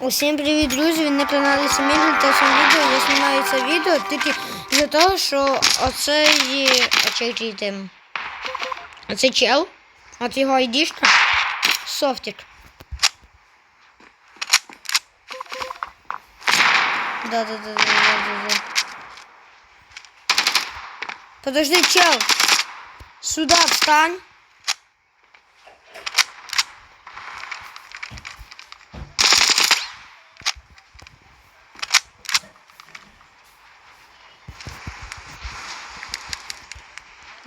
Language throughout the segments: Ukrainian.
Усім привіт, друзі! Ви на каналі Семіль та цим відео. Я знімаю це відео тільки для того, що оцей тим. Оцей чел. От його айдішка. Софтик. Да, да, да, да, да, да, да. Подожди, чел. Сюда встань.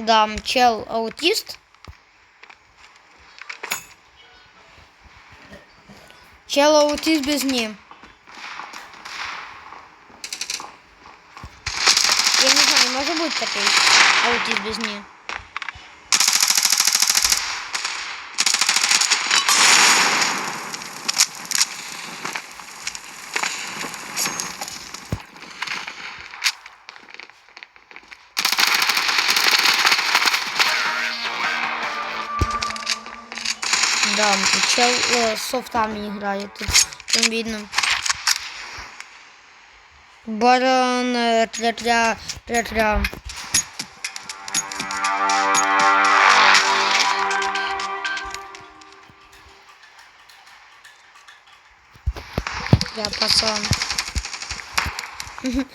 Да, чел аутист. Чел аутист без ним. Я не знаю, може бути такий аутист без ним. Да, чел э, софтами играет. Там видно. Барон э, тля-тля, тля-тля. Я пацан.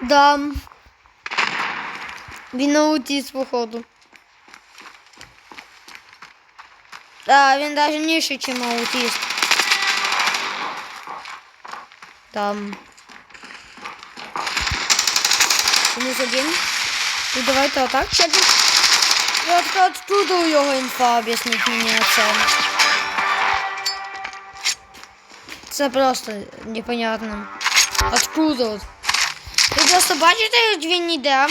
Да. Він аутист, походу. Да, він даже ниже, чем аутист. Там. Мінус один. І давайте отак чекаємо. І от откуда у його інфа об'яснить мені це. Це просто непонятно. Откуда? от? Ви просто бачите, як він йде?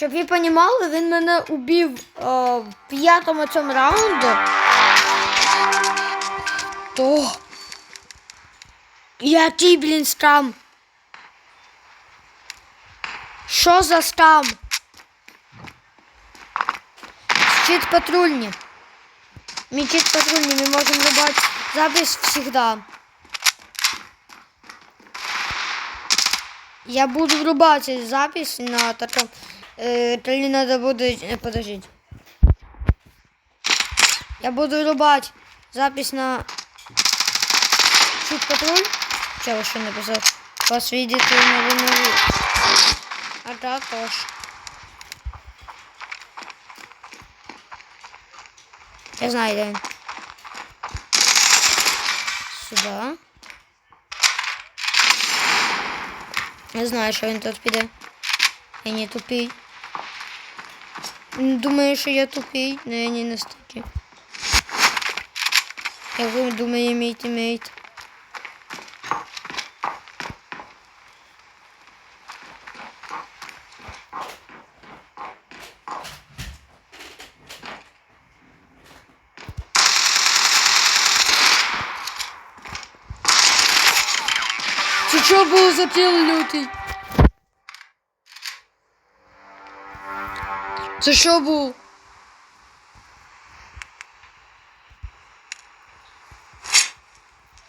Щоб ви розуміли, він мене убив е, в п'ятому цьому раунду. То. Який, блін, скам? Що за скам? Щит патрульні. Мій щит патрульні, ми можемо вибрати запис всегда. Я буду врубать запись на таком... Э, то ли надо будет... э, Подождите. Я буду врубать запись на... Чуть патруль. Че, что написал? Вас видит и на вымову. А да, тоже. Я знаю, да. Сюда. Я знаю, що він тут піде. Я не тупий. Він Думає, що я тупий, но я не настільки. Я думаю, мій тімейт. Це що було за тіл лютий? Це що був?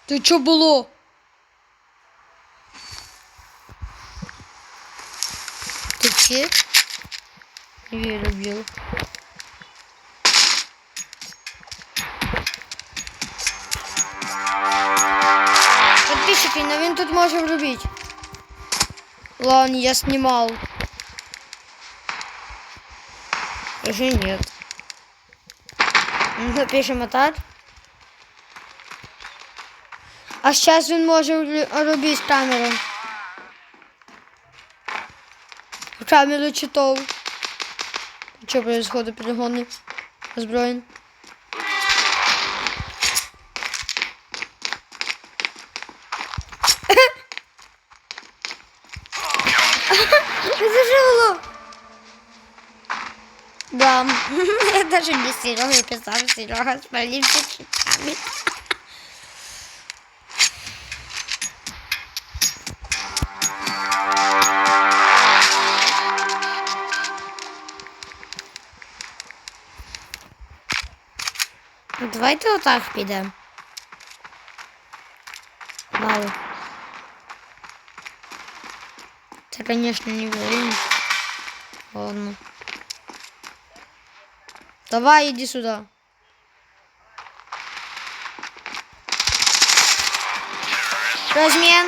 Це що було? Ти чи? Я люблю. Подписчики, но він тут може врубить. Ладно, я снимал. Уже нет. Напишем так. А сейчас він може рубить камеру. Камеру читов. Что происходит? Перегонный Озброен. Заживло. Да. Я даже не Серега писал, Серега спалился читами. Давайте отак підемо. Мало. Это, конечно, не время. Ладно. Давай, иди сюда. Размен.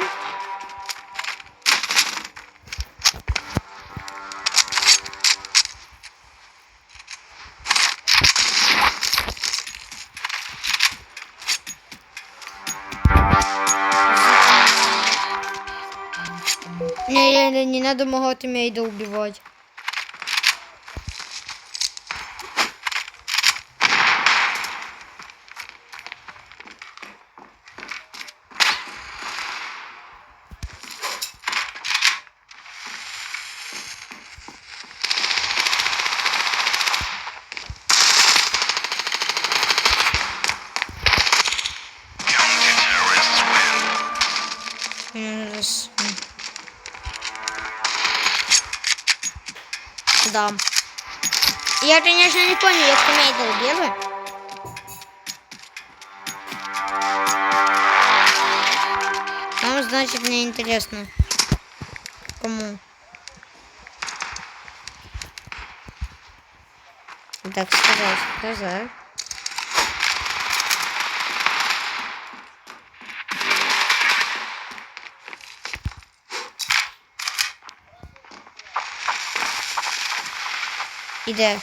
Не, не, не, не надо моего тиммейда убивать. Я, конечно, не понял, як тиммейта убили. Там, значит, мне интересно. Кому? Так, сказать, сказать. Іде.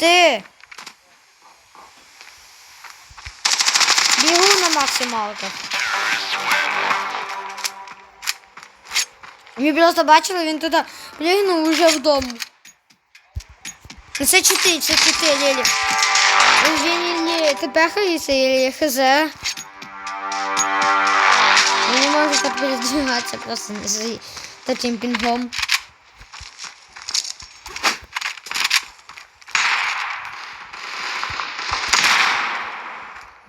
Ти. Бігу на максималках. Ми просто бачили, він туди пригнув уже вдома. Ну, Це чити, це чити, Лілі. Він не тепехається, или хз. Він не може так передвигатися просто з таким пінгом.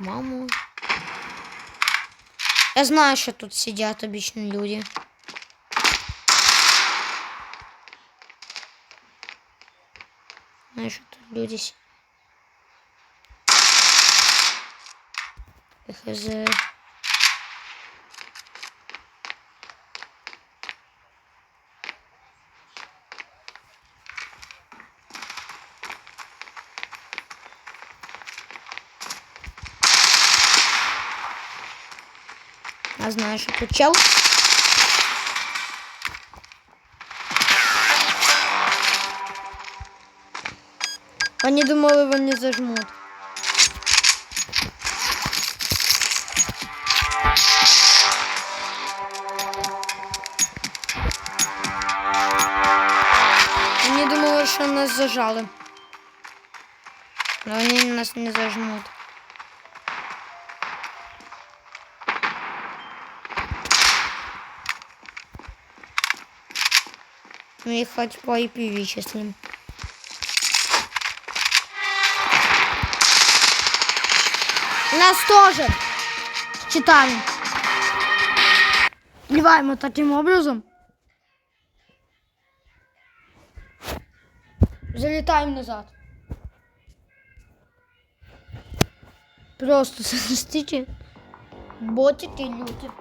Маму. Я знаю, что тут сидят обычные люди. Знаю, что тут люди сидят. Я знаю, що чел. Вони думали, вони зажмуть. Вони думали, що нас зажали. Но вони нас не зажмуть. Мы их хоть по IP вычислим. Нас тоже читаем. Вливаем таким образом. Залетаем назад. Просто смотрите. Ботики люди.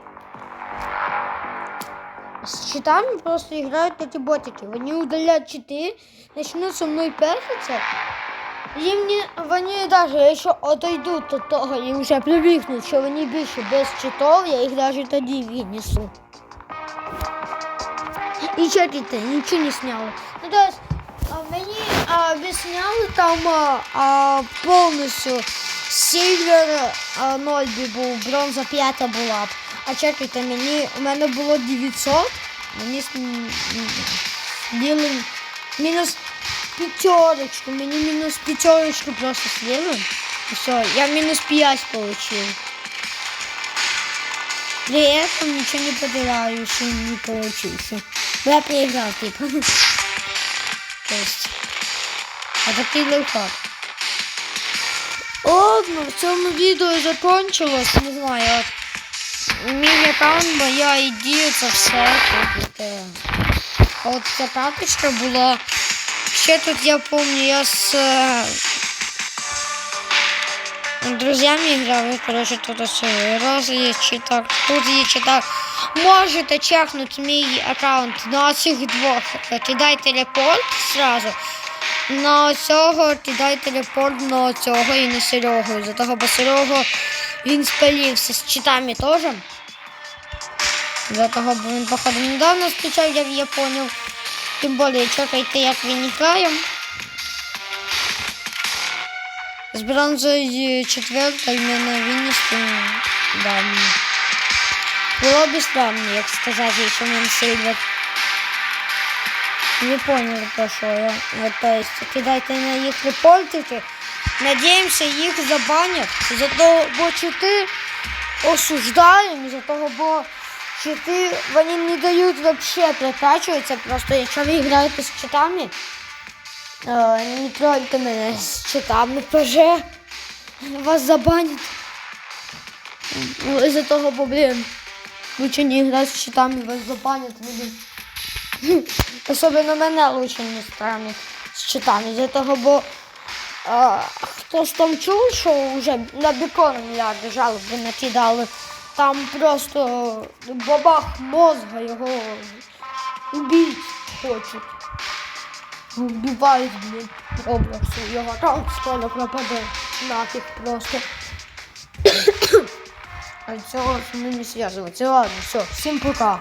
С читами просто играют эти ботики. Вони удалять читы, начнут со мной перхаться. Їм не, вони навіть, якщо отойдуть до того і вже привикнуть, що вони більше без читов, я їх навіть тоді віднесу. І чекайте, нічого не сняли. Ну, то есть, а, мені об'ясняли там а, повністю Сильвер а, 0 би був, бронза 5 була. А чекайте, мені, у мене було 900, мені діли мінус пятерочку, мені мінус пятерочку просто слили. І все, я мінус 5 получил. При этом ничего не потеряю, что не получился. Но я проиграл, типа. То есть, а такий лайфхак. Ладно, в цьому відео закончилось, не знаю, от мій аккаунт, моя ідея, це все. Тут, е, От ця карточка була. Ще тут я пам'ятаю, я з, е, друзьями играю, короче, тут все. Раз есть читак, тут є читак. Можете чекнути мій аккаунт на цих двох. Кидай телепорт сразу. На цього кидай телепорт на цього і на Серегу. За того, бо Серегу він спалився з читами теж. За того, бо він, походу, недавно скачав, як я поняв. Тим більше, чекайте, як він грає. З бронзою четвертої мене винести. Да. Було б странно, як сказати, що він сильно. Не поняли, про що я. Ну, То есть, кидайте на їх репортики. Надіємося, їх забанять. За того, бо чити осуждаємо, за того, бо чити вони не дають вообще прокачуватися. Просто якщо ви граєте з читами, е, не тройте мене з читами, ПЖ. Вас забанять. Із-за того, бо, блін, лучше не грати з читами, вас забанять, блін. Особливо мене лучше не стануть з читами. З-за того, бо а, хтось там чув, що вже на бікон мільярди жалоби накидали. Там просто бабах мозга його убить хочуть. Вбивають, блін, Роблоксу. Його аккаунт скоро пропаде. Нафіг просто. А цього з ними не зв'язуватися. Ладно, все, всім пока.